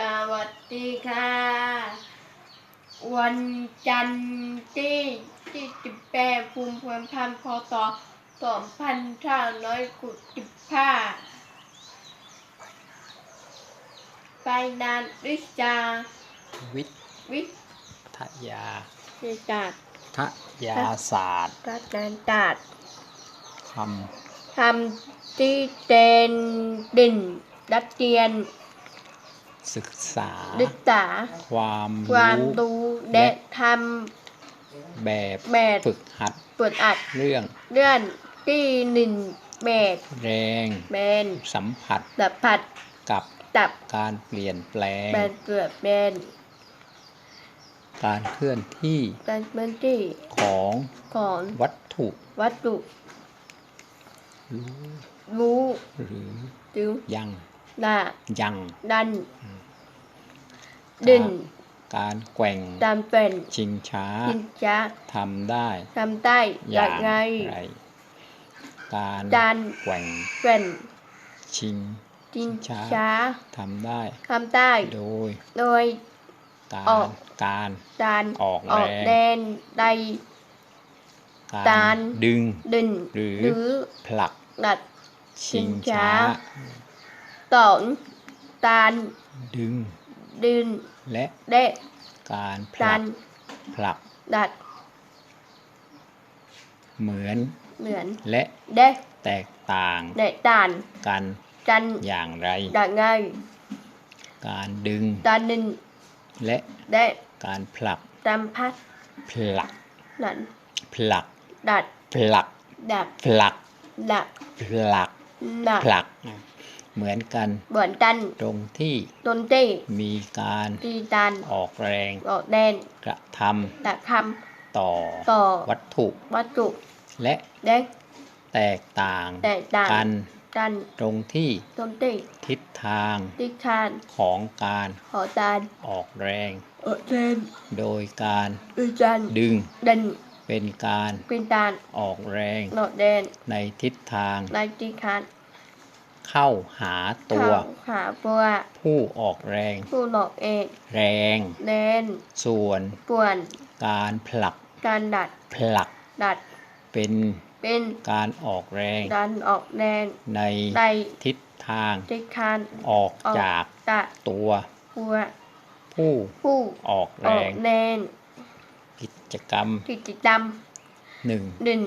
สวัสดีค่ะ วันจันทร์ที่ที่สิบแปดกุมภาพันธ์พศสองพันห้าร้อยหกสิบห้าไปนานวิชาวิวิทยาทยาศาสตร์ทยาศาสตร์รัฐการศาสตร์คทำที่เตนดินดัดเรียนำ ศึกษา ศึกษา ความความรู้รู้และทแบบำแบบฝึกหัดเปิดอัด เรื่องเลื่อนที่หนึ่งเมตรแรงแมนสัมผัสสัมผัสกับตับการเปลี่ยนแปลงแบนเกิดแบนการเคลื่อนที่การเมืที่ของของวัตถุ วัตถุ รู้รู้หรือจึงยัง หน้า ยัง ดันดึงการแกว่งตามเป็นชิงช้ากินช้าทำได้ทำได้ออย่าย่างงไงไร การดันแกว่งเป็นชิงกินช้าช้าทำได้ทำได้โดย โดยกาอรอกการดันออกออกแรงแดนใดกาการรดึงดึงหรือหรือผลักดัดชิงชิงช้าช้า สอนตานดึง ดึง และเดะการผดัลันกผลักดัดเหมือนเหมือนและเดะแตกต่างเดะตานกันจันอย่างไรดัดไงการดึงตานดึงและเดะการผลักตามพัดผลักนันผลักดัดผลักดัดผลักดัดผลักดัดผลัก เหมือนกัน เหมือนกัน ตรงที่ดนตรีมีการตีตันออกแรงออกแดนกระทดัดคำต่อำต่อวัตถุวัตถุ และเด็กแตกต่างแตกต่างกันกันตรงที่ดนตรีทิศทางดิคานของการขอตานออกแรงเออเดนโดยการอือจันดึงดันเป็นการปินตานออกแรงโนดแดนในทิศทางไลดิคาน เข้าหาตัวเข้าหาปัว ผู้ออกแรง ผู้หลอกเองแรงแดนส่วน ป่วน การผลัก การดัด ผลัก ดัด เป็น เป็น การออกแรง ดันออกแดนใน ในทิศทางดิคานออกออกจากดัดตัวปัว ผู้ ผู้ออกอแรอกงแดนกิจกรรมกิจกรรมหนึ่งดึง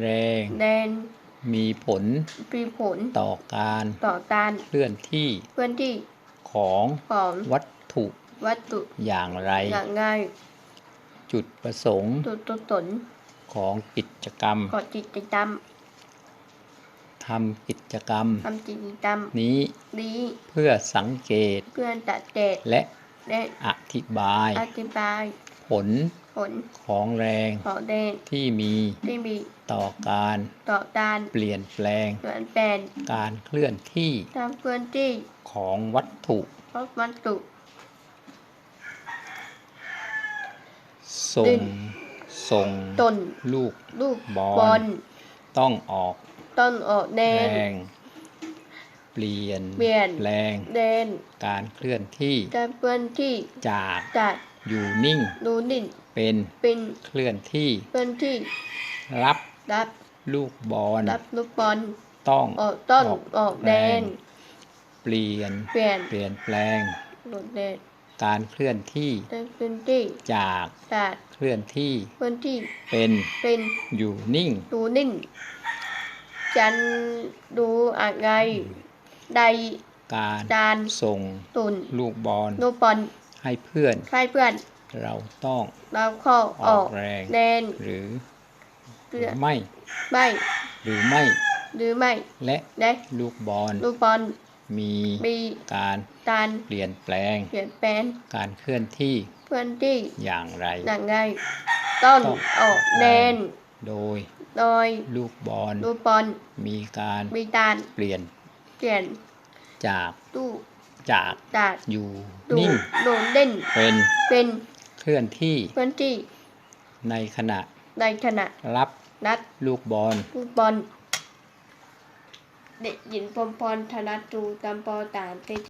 แรงแดน มีผลมีผลต่อการต่อการเคลื่อนที่เพื่อนที่ของของวัตถุวัตถุอย่างไรอย่างง่ายจุดประสงค์ตัวตัวตนของกิจกรรมก่อกิจกรรมทำกิจกรรมทำกิจกรรมนี้นี้เพื่อสังเกตเพื่อนตัดเจตและ และอธิบาย อธิบาย ผลผลของแรงของเดนที่มีที่มีต่อการต่อการเปลี่ยนแปลง เปลี่ยนแปลงการเคลื่อนที่ทำเพื่อนที่ของวัตถุพบวัตถุส่ดิ้งนส่งต้นลูกลูกบอลบอลต้องออก ต้นออกเดแรนง เปลี่ยนเปลี่ยนแปลงเดนการเคลื่อนที่ทำเพื่อนที่จากจัดอยู่นิ่งดูนิ่งเป็นเป็นเคลื่อนที่เพื่อนที่ รับรับลูกบอลรับลูกบอลต้องออกต้นออกออกแดนเปลี่ยนเปลี่ยนเปลี่ยนแปลงโดดเดนการเคลื่อนที่ทำเพื่อนที่จากจัดเคลื่อนที่เพื่อนที่เป็นเป็นอยู่นิ่งดูนิ่งจันดูอะไร ใดการจานส่งตุนลูกบอลลูกบอลให้เพื่อนใครเพื่อน เราต้องเราเข้าออออกกแรงแดนหรือเพื่หอรือไม่ไม่หรือไม่ หรือไม่ และและลูกบอลลูกบอลมีมีการการเปลี่ยนแปลง เปลี่ยนแปลง การเคลื่อนที่เพื่อนที่อย่างไรอย่างไงต้นต้องออกแดนโดย โดยลูกบอลลูกบอลมีการมีการเปลี่ยนเปลี่ยนจากตู้จากจากอยู่ดูนิ่งโดนเด่นเป็นเป็นเคลื่อนที่เพื่อนที่ ในขณะ ในขณะรับนัดลูกบอลลูกบอลเด็กหญิงพรหมพรธนจูตามปอตามเต